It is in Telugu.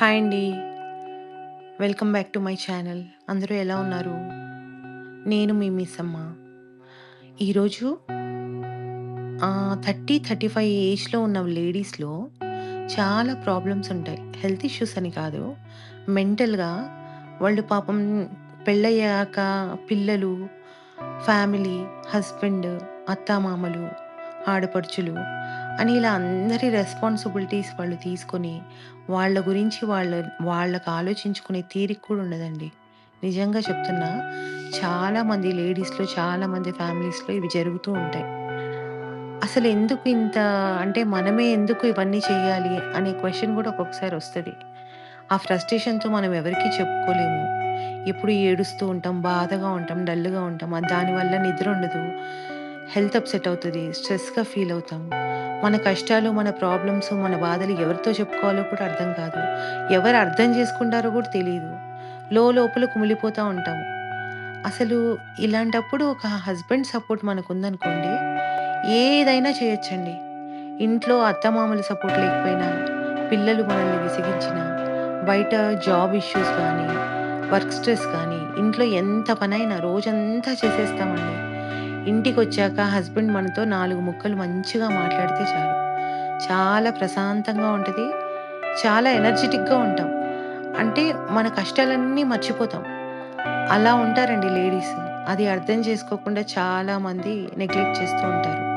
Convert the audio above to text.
హాయ్ అండి. Welcome back to my channel. అందరూ ఎలా ఉన్నారు? నేను మీ మిస్సమ్మ. ఈరోజు థర్టీ థర్టీ ఫైవ్ ఏజ్‌లో ఉన్న లేడీస్‌లో చాలా ప్రాబ్లమ్స్ ఉంటాయి. హెల్త్ ఇష్యూస్ అని కాదు. మెంటల్‌గా వాళ్ళు పాపం పెళ్ళయ్యాక పిల్లలు, ఫ్యామిలీ, హస్బెండ్, అత్తామామలు, ఆడపడుచులు అని ఇలా అందరి రెస్పాన్సిబిలిటీస్ వాళ్ళు తీసుకొని, వాళ్ళ గురించి వాళ్ళ వాళ్ళకి ఆలోచించుకునే తీరిక కూడా ఉండదండి. నిజంగా చెప్తున్నా. చాలామంది లేడీస్‌లో, చాలామంది ఫ్యామిలీస్‌లో ఇవి జరుగుతూ ఉంటాయి. అసలు ఎందుకు ఇంత అంటే మనమే ఎందుకు ఇవన్నీ చేయాలి అనే క్వశ్చన్ కూడా ఒక్కొక్కసారి వస్తుంది ఆ ఫ్రస్ట్రేషన్‌తో మనం ఎవరికీ చెప్పుకోలేము. ఎప్పుడు ఏడుస్తూ ఉంటాం, బాధగా ఉంటాం, డల్‌గా ఉంటాం. దానివల్ల నిద్ర ఉండదు. హెల్త్ అప్‌సెట్ అవుతుంది స్ట్రెస్‌గా ఫీల్ అవుతాం. మన కష్టాలు, మన ప్రాబ్లమ్స్, మన బాధలు ఎవరితో చెప్పుకోవాలో కూడా అర్థం కాదు. ఎవరు అర్థం చేసుకుంటారో కూడా తెలియదు లో లోపల కుమిలిపోతూ ఉంటాం. అసలు ఇలాంటప్పుడు ఒక హస్బెండ్ సపోర్ట్ మనకు ఉందనుకోండి ఏదైనా చేయొచ్చండి. ఇంట్లో అత్తమామల సపోర్ట్ లేకపోయినా, పిల్లలు మనల్ని విసిగించినా, బయట జాబ్ ఇష్యూస్ కానీ వర్క్ స్ట్రెస్ కానీ, ఇంట్లో ఎంత పనైనా రోజంతా చేసేస్తామండి. ఇంటికొచ్చాక హస్బెండ్ మనతో నాలుగు ముక్కలు మంచిగా మాట్లాడితే చాలు. చాలా ప్రశాంతంగా ఉంటుంది చాలా ఎనర్జిటిక్‌గా ఉంటాం. అంటే మన కష్టాలన్నీ మర్చిపోతాం. అలా ఉంటారండి లేడీస్. అది అర్థం చేసుకోకుండా చాలామంది నెగ్లెక్ట్ చేస్తూ ఉంటారు.